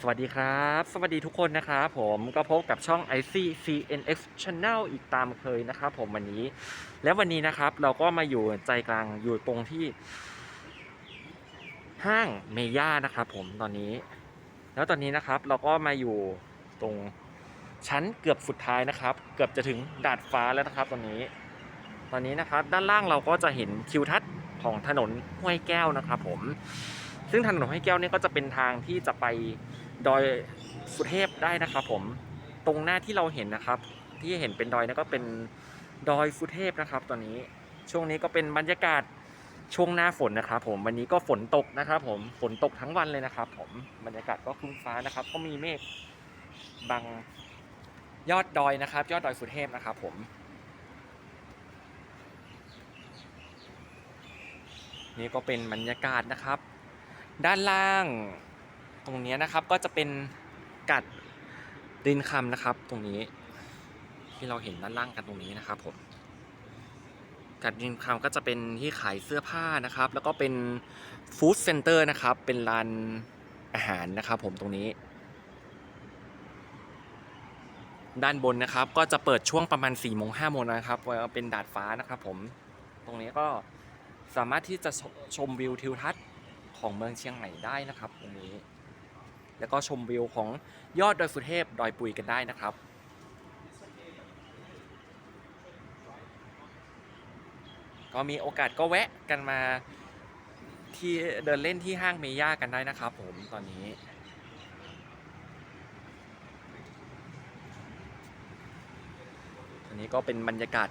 สวัสดีครับ สวัสดีทุกคนนะครับผมก็พบกับช่อง IC CNX Channel อีกตามเคยนะครับผมวันนี้ และวันนี้นะครับเราก็มาอยู่ใจกลางอยู่ตรงที่ ห้างเมย่านะครับผมตอนนี้ แล้วตอนนี้นะครับเราก็มาอยู่ตรงชั้นเกือบสุดท้ายนะครับ เกือบจะถึงดาดฟ้าแล้วนะครับ ตอนนี้ ตอนนี้นะครับด้านล่างเราก็จะเห็นทิวทัศน์ของถนนห้วยแก้วนะครับ ผมซึ่งถนนห้วยแก้วเนี่ยก็จะเป็นทางที่จะไป ดอยสุเทพได้นะครับผมตรงหน้าที่เราเห็นนะครับ ที่เห็นเป็นดอยนั่นก็เป็นดอยสุเทพนะครับ ตอนนี้ช่วงนี้ก็เป็นบรรยากาศช่วงหน้าฝนนะครับ ผมวันนี้ก็ฝนตกนะครับ ผมฝนตกทั้งวันเลยนะครับ ผมบรรยากาศก็ครึ้มฟ้านะครับ ก็มีเมฆบังยอดดอยนะครับ ยอดดอยสุเทพนะครับ ผมนี่ก็เป็นบรรยากาศนะครับ ด้านล่าง ตรงนี้นะครับก็จะเป็นกัดดินคำนะครับ ตรงนี้ ที่เราเห็นด้านล่างกันตรงนี้นะครับผมกัดดินคำก็จะเป็นที่ขายเสื้อผ้านะครับ แล้วก็เป็นฟู้ดเซ็นเตอร์นะครับ เป็นร้านอาหารนะครับ ผมตรงนี้ ด้านบนนะครับ ก็จะเปิดช่วงประมาณ4ี่โมงห้าโมงนะครับเป็นดาดฟ้านะครับ ผมตรงนี้ก็สามารถที่จะชมวิวทิวทัศน์ของเมืองเชียงใหม่ได้นะครับตรงนี้ แล้วก็ชมวิวของยอดดอยสุเทพดอยปุยกันได้นะครับ ก็มีโอกาสก็แวะกันมาที่เดินเล่นที่ห้างเมย่ากันได้นะครับผมตอนนี้อันนี้ก็เป็นบรรยากาศ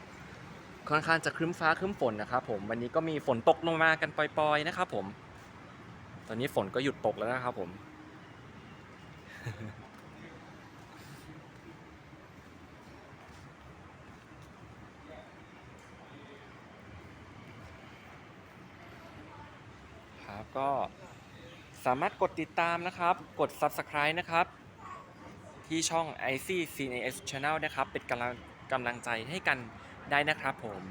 ค่อนข้างจะครึ้มฟ้าครึ้มฝนนะครับผมวันนี้ก็มีฝนตกลงมากันปล่อยๆนะครับผม ตอนนี้ฝนก็หยุดตกแล้วนะครับผม ครับก็สามารถกดติดตามนะครับ กด Subscribe นะครับ ที่ช่อง IC CNS Channel นะครับ เป็นกำลังกำลังใจให้กันได้นะครับผม